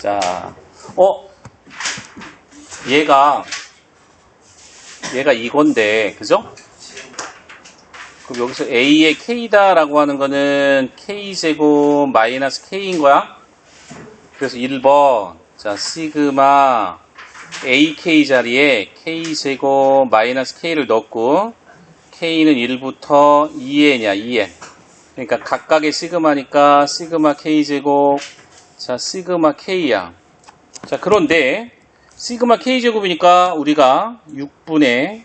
자, 어? 얘가, 얘가 이건데, 그죠? 그럼 여기서 A의 K다라고 하는 거는 K제곱 마이너스 K인 거야? 그래서 1번, 자, 시그마 AK 자리에 K제곱 마이너스 K를 넣고, K는 1부터 2n이야, 2n. 그러니까 각각의 시그마니까 시그마 K제곱, 자, 시그마 K야. 자, 그런데 시그마 K제곱이니까 우리가 6분의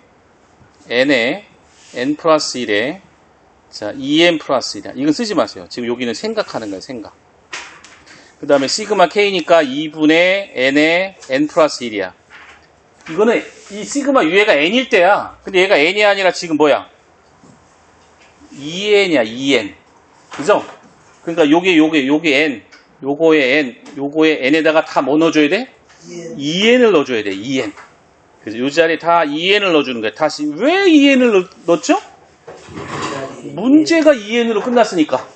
n에 n 플러스 1에 자, 2n 플러스 1이야. 이건 쓰지 마세요. 지금 여기는 생각하는 거예요, 생각. 그 다음에 시그마 K니까 2분의 n에 n 플러스 1이야. 이거는 이 시그마 유해가 n일 때야. 근데 얘가 n이 아니라 지금 뭐야? 2n이야, 2n. 그죠? 그러니까 요게, 요게, 요게 n. 요거에 n. 요거에 n에다가 다 뭐 넣어줘야 돼? 2n을 넣어줘야 돼, 2n. 그래서 요 자리에 다 2n을 넣어주는 거야. 다시, 왜 2n을 넣, 넣었죠? 문제가 2n으로 끝났으니까.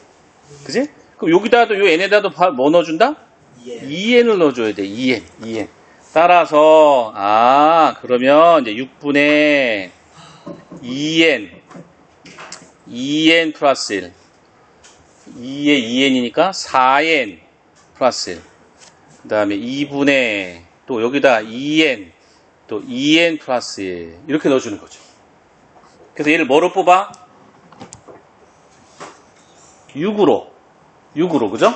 그지? 그럼 여기다도 요 n에다도 바- 뭐 넣어준다? 2n을 넣어줘야 돼. 2n, 2n. 따라서 아 그러면 이제 6분의 2n, 2n 플러스 1. 2의 2n이니까 4n 플러스 1. 그 다음에 2분의 또 여기다 2n 또 2n 플러스 1 이렇게 넣어주는 거죠. 그래서 얘를 뭐로 뽑아? 6으로 6으로 그죠?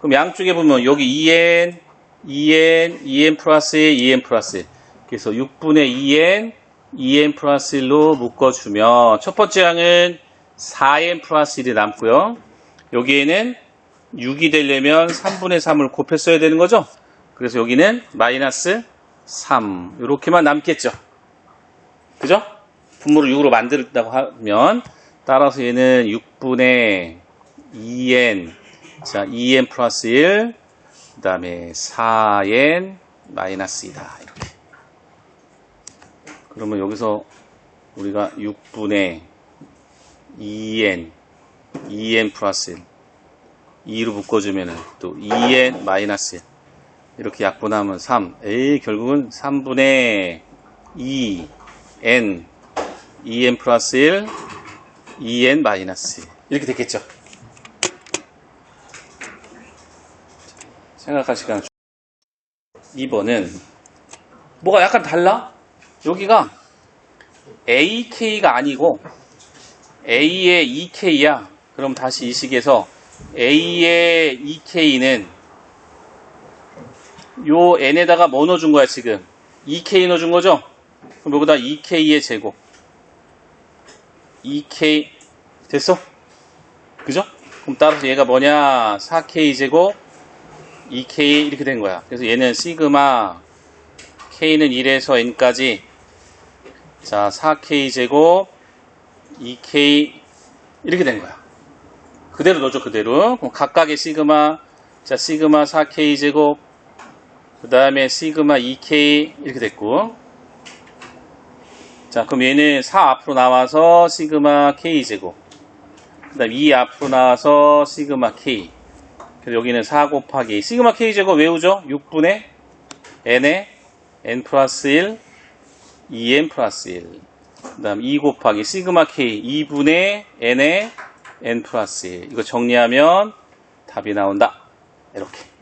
그럼 양쪽에 보면 여기 2n, 2n, 2n 플러스 1, 2n 플러스 1 그래서 6분의 2n, 2n 플러스 1로 묶어주면 첫 번째 항은 4n 플러스 1이 남고요. 여기에는 6이 되려면 3분의 3을 곱했어야 되는 거죠? 그래서 여기는 마이너스 3 이렇게만 남겠죠. 그죠? 분모를 6으로 만들었다고 하면 따라서 얘는 6분의 2n 자 2n 플러스 1 그 다음에 4n 마이너스 2다 이렇게 그러면 여기서 우리가 6분의 2n 2n 플러스 1 2로 묶어주면은 또 2n 마이너스 1 이렇게 약분하면 3 에이 결국은 3분의 2 n 2n 플러스 1 2n 마이너스 1 이렇게 됐겠죠? 생각할 시간 2번은 뭐가 약간 달라? 여기가 AK가 아니고 A의 2K야. 그럼 다시 이 식에서 A의 2K는 요 N에다가 뭐 넣어준 거야 지금? 2K 넣어준 거죠? 그럼 여기다 2K의 제곱 2K 됐어? 그죠? 그럼 따라서 얘가 뭐냐 4K 제곱 2K 이렇게 된 거야. 그래서 얘는 시그마 K는 1에서 N까지 자 4K 제곱 2K 이렇게 된 거야. 그대로 넣어줘 그대로. 그럼 각각의 시그마 자 시그마 4K 제곱 그 다음에 시그마 2K 이렇게 됐고 자 그럼 얘는 4 앞으로 나와서 시그마 K 제곱 그 다음 2 앞으로 나와서 시그마 K 그래서 여기는 4 곱하기 시그마 K 제곱 외우죠? 6분의 n에 n 플러스 1 2n 플러스 1. 그 다음 2 곱하기 시그마 K 2분의 n에 n 플러스 1. 이거 정리하면 답이 나온다. 이렇게.